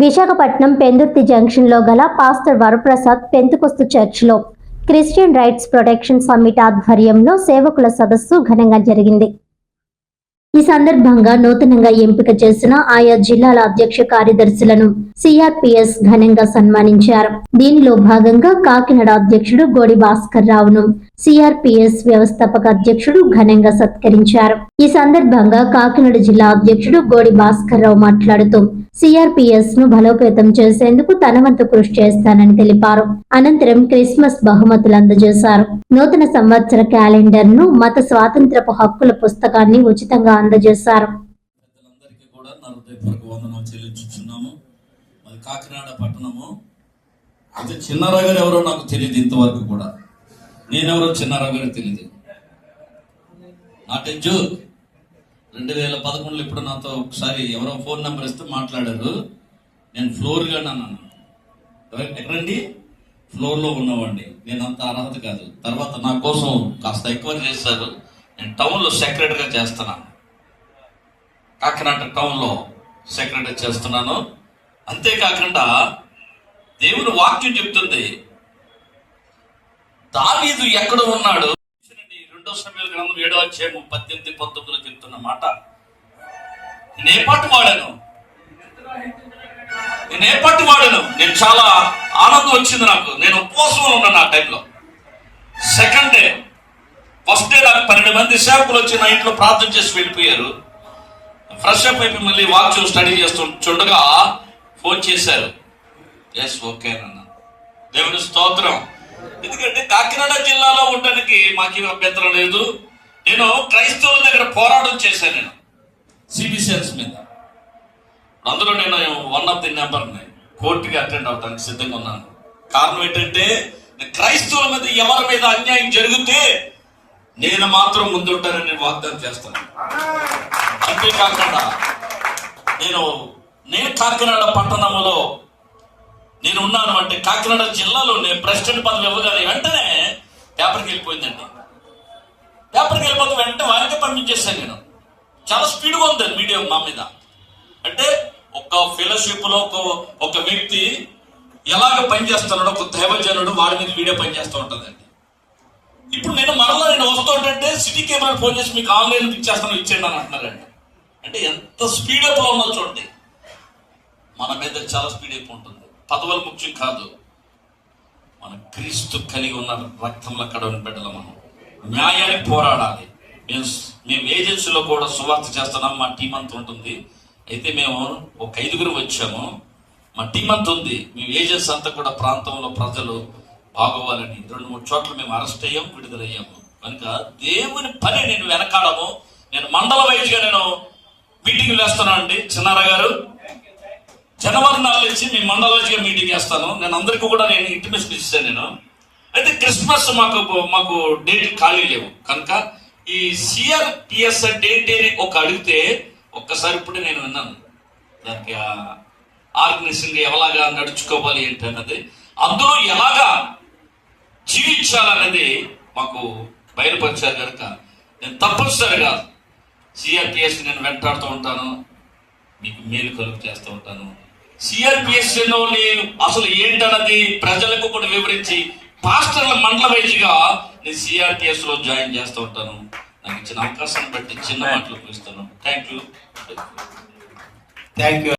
విశాఖపట్నం పెందుర్తి జంక్షన్లో గల పాస్టర్ వరప్రసాద్ పెంతుకొస్తు చర్చిలో క్రిస్టియన్ రైట్స్ ప్రొటెక్షన్ సమ్మిట్ ఆధ్వర్యంలో సేవకుల సదస్సు ఘనంగా జరిగింది. ఈ సందర్భంగా నూతనంగా ఎంపిక చేసిన ఆయా జిల్లాల అధ్యక్ష కార్యదర్శులను సిఆర్పిఎస్ ఘనంగా సన్మానించారు. దీనిలో భాగంగా కాకినాడ అధ్యక్షుడు గోడి భాస్కర్ రావును సిఆర్పిఎస్ వ్యవస్థాపక అధ్యక్షుడు ఘనంగా సత్కరించారు. ఈ సందర్భంగా కాకినాడ జిల్లా అధ్యక్షుడు గోడి భాస్కర్ రావు మాట్లాడుతూ సిఆర్పిఎస్ను బలోపేతం చేసేందుకు తన వంతు కృషి చేస్తానని తెలిపారు. అనంతరం క్రిస్మస్ బహుమతులు అందజేశారు. నూతన సంవత్సర క్యాలెండర్ను మత స్వాతంత్రపు హక్కుల పుస్తకాన్ని ఉచితంగా అందజేశారు. కాకినాడ పట్టణము అయితే ఎవరో నాకు తెలియదు ఇంతవరకు కూడా. నేనెవరో చిన్నారా గారు తెలియదు. నాట్ జో రెండు వేల పదకొండులో ఇప్పుడు నాతో ఒకసారి ఎవరో ఫోన్ నెంబర్ ఇస్తే మాట్లాడారు. నేను ఫ్లోర్గా అన్నాను. ఎక్కడండి? ఫ్లోర్లో ఉన్నవాడిని. నేను అంత అర్హత కాదు. తర్వాత నా కోసం కాస్త ఎక్కువ చేశారు. నేను టౌన్లో సెక్రటరీగా చేస్తున్నాను. కాకినాడ టౌన్లో సెక్రటరీ చేస్తున్నాను. అంతేకాకుండా దేవుని వాక్యం చెప్తుంది. దావీదు ఎక్కడ ఉన్నాడు? రెండో సమయాల గ్రంథం ఏడో అధ్యాయం పద్దెనిమిది పంతొమ్మిదిలో చెప్తున్న మాట. నేను వాడను? పాటు నేను నేను చాలా ఆనందం వచ్చింది నాకు. నేను ఉపవాసంలో ఉన్నాను ఆ టైంలో. సెకండ్ డే ఫస్ట్ డే నాకు పన్నెండు మంది సేవకులు వచ్చి నా ఇంట్లో ప్రార్థన చేసి వెళ్ళిపోయారు. ఫ్రెష్ అప్ అయిపోయి మళ్ళీ వాచ్ స్టడీ చేస్తూ చూడగా ఫోన్ చేశారు. ఎస్ ఓకే అన్న దేవుని స్తోత్రం. ఎందుకంటే కాకినాడ జిల్లాలో ఉండడానికి మాకేం అభ్యంతరం లేదు. నేను క్రైస్తవుల దగ్గర పోరాటం చేశాను నేను సిబిసిఎల్స్ మీద. అందులో నేను వన్ ఆఫ్ ది నెంబర్ని కోర్టుకి అటెండ్ అవడానికి సిద్ధంగా ఉన్నాను. కారణం ఏంటంటే క్రైస్తవుల మీద ఎవరి మీద అన్యాయం జరిగితే నేను మాత్రం ముందుంటానని నేను వాగ్దానం చేస్తాను. అంతేకాకుండా నేను నేను కాకినాడ పట్టణంలో నేను ఉన్నాను అంటే కాకినాడ జిల్లాలోనే ప్రెసిడెంట్ పదవి ఇవ్వగానే వెంటనే పేపర్కి వెళ్ళిపోయిందండి. పేపర్కి వెళ్ళిపోతే వెంటనే వారికి పంపించేశాను నేను. చాలా స్పీడ్గా ఉంది మీడియా మా మీద. అంటే ఒక ఫెలోషిప్లో ఒక ఒక వ్యక్తి ఎలాగ పనిచేస్తున్నాడో ఒక దైవజనుడు వాడి మీద వీడియో పనిచేస్తూ ఉంటుందండి. ఇప్పుడు నేను మరలా నేను వస్తుంటే సిటీ కెమెరా ఫోన్ చేసి మీకు ఆన్లైన్ ఇచ్చేస్తాను ఇచ్చేయండి అని అంటున్నారండి. అంటే ఎంత స్పీడ్ అప్ ఉందో చూడండి. మన మీద చాలా స్పీడ్ అయిపోతుంది ఉంటుంది. పదవులు ముఖ్యం కాదు. మన క్రీస్తు కలిగి ఉన్న రక్తంలో కడవని బిడ్డల మనం. న్యాయానికి పోరాడాలి. మేము మేము ఏజెన్సీలో కూడా సువార్త చేస్తున్నాం మా టీం అంతా ఉంటుంది. అయితే మేము ఒక ఐదుగురు వచ్చాము. మా టీం అంతా ఉంది. మేము ఏజెన్సీ అంతా కూడా ప్రాంతంలో ప్రజలు బాగోవాలని. రెండు మూడు చోట్ల మేము అరెస్ట్ అయ్యాం విడుదలయ్యాము. కనుక దేవుని పని నేను వెనకాడము. నేను మండల వైద్యుగా నేను మీటింగ్లు వేస్తున్నాను అండి చిన్నారా గారు జనవరి నెలలో ఇచ్చి మీ మండల మీటింగ్ చేస్తాను. నేను అందరికీ కూడా నేను ఇంటిమేషన్ ఇస్తాను నేను. అయితే క్రిస్మస్ మాకు మాకు డేట్ ఖాళీ లేవు. కనుక ఈ సిఆర్పిఎస్ డేట్ అని ఒక అడిగితే ఒక్కసారి ఇప్పుడే నేను విన్నాను. దానికి ఆర్గనైజింగ్ ఎలాగా నడుచుకోవాలి ఏంటి అన్నది. అందులో ఎలాగా జీవించాలనేది మాకు బయలుపరిచారు కనుక నేను తప్పనిసరిగా సిఆర్పిఎస్ నేను వెంటాడుతూ ఉంటాను. మీకు మేలు కలుగు చేస్తూ ఉంటాను. సిఆర్పిఎస్ అసలు ఏంటన్నది ప్రజలకు కూడా వివరించి పాస్టర్ల మండల వైజ్గా నేను సిఆర్పిఎస్లో జాయిన్ చేస్తూ ఉంటాను. నాకు ఇచ్చిన అవకాశాన్ని బట్టి చిన్న మాటలు ఇస్తాను థ్యాంక్ యూ. Thank you